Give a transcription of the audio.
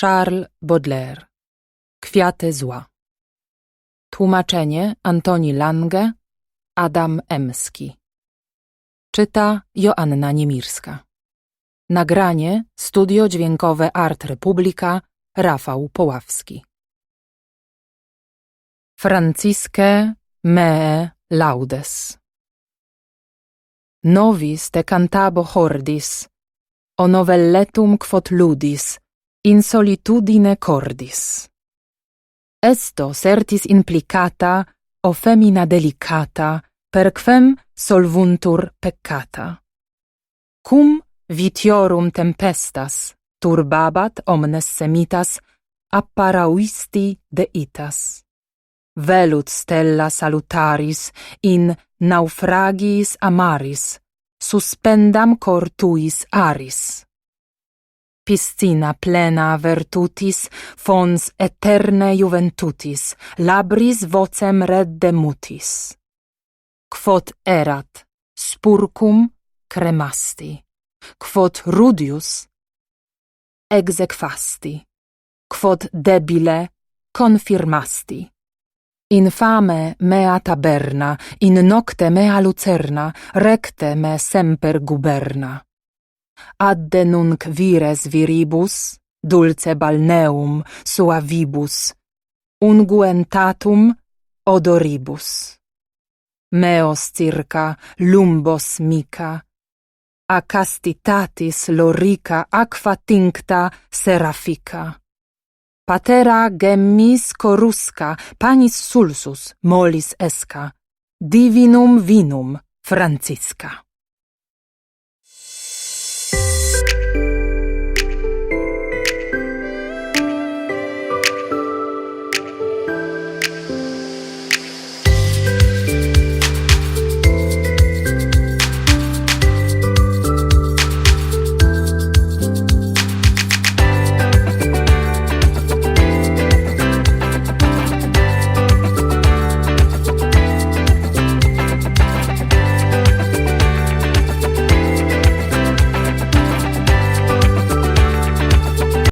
Charles Baudelaire. Kwiaty zła. Tłumaczenie Antoni Lange Adam Emski. Czyta Joanna Niemirska. Nagranie Studio Dźwiękowe Art Republika Rafał Poławski. Francisque mee laudes. Novis te cantabo hordis o novelletum quod ludis in solitudine cordis. Esto certis implicata o femina delicata per quem solvuntur peccata. Cum vitiorum tempestas turbabat omnes semitas apparauisti deitas. Velut stella salutaris in naufragis amaris suspendam cor tuis aris piscina plena vertutis, fons eterne juventutis, labris vocem redde mutis. Quod erat spurcum cremasti, quod rudius exequasti, quod debile confirmasti. Infame mea taberna, in nocte mea lucerna, recte me semper guberna adde nunc vires viribus, dulce balneum suavibus, unguentatum odoribus. Meos circa lumbos mica, a castitatis lorica aqua tincta serafica. Patera gemmis corusca, panis sulsus, molis esca, divinum vinum Francisca.